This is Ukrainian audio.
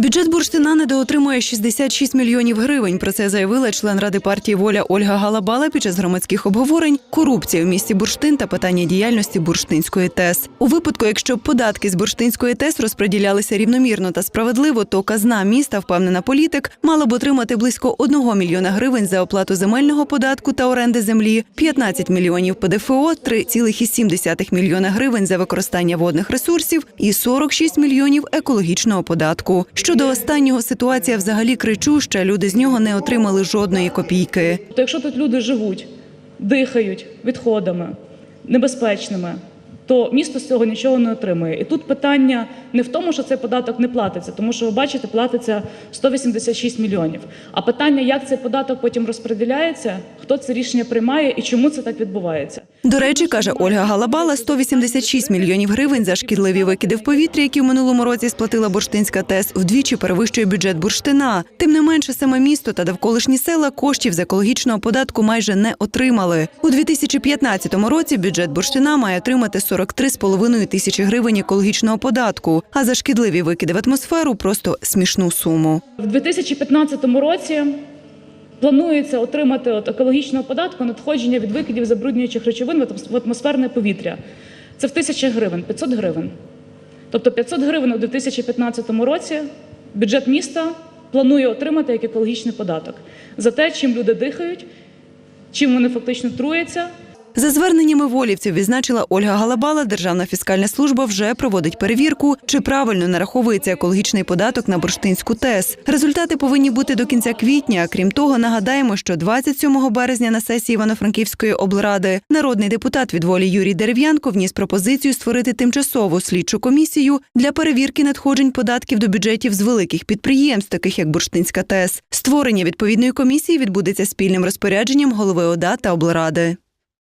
Бюджет бурштина недоотримує 66 мільйонів гривень. Про це заявила член ради партії Воля Ольга Галабала під час громадських обговорень. Корупція в місті Бурштин та питання діяльності бурштинської ТЕС. У випадку, якщо податки з бурштинської ТЕС розподілялися рівномірно та справедливо, то казна міста, впевнена політик, мала б отримати близько 1 мільйона гривень за оплату земельного податку та оренди землі, 15 мільйонів ПДФО, 3,7 мільйона гривень за використання водних ресурсів і 46 мільйонів екологічного податку. Щодо останнього ситуація взагалі кричуща. Люди з нього не отримали жодної копійки. То якщо тут люди живуть, дихають відходами небезпечними, то місто з цього нічого не отримує. І тут питання не в тому, що цей податок не платиться, тому що ви бачите, платиться 186 мільйонів. А питання, як цей податок потім розподіляється, хто це рішення приймає і чому це так відбувається. До речі, каже Ольга Галабала, 186 мільйонів гривень за шкідливі викиди в повітрі, які в минулому році сплатила бурштинська ТЕС, вдвічі перевищує бюджет бурштина. Тим не менше, саме місто та довколишні села коштів з екологічного податку майже не отримали. У 2015 році бюджет бурштина має отримати 43,5 тисячі гривень екологічного податку, а за шкідливі викиди в атмосферу просто смішну суму. В 2015 році планується отримати от екологічного податку надходження від викидів забруднюючих речовин в атмосферне повітря. Це в тисячі гривень, 500 гривень. Тобто 500 гривень у 2015 році бюджет міста планує отримати як екологічний податок за те, чим люди дихають, чим вони фактично труяться. За зверненнями волівців відзначила Ольга Галабала, Державна фіскальна служба вже проводить перевірку, чи правильно нараховується екологічний податок на бурштинську ТЕС. Результати повинні бути до кінця квітня. Крім того, нагадаємо, що 27 березня на сесії Івано-Франківської облради народний депутат від волі Юрій Дерев'янко вніс пропозицію створити тимчасову слідчу комісію для перевірки надходжень податків до бюджетів з великих підприємств, таких як Бурштинська ТЕС. Створення відповідної комісії відбудеться спільним розпорядженням голови ОДА та облради.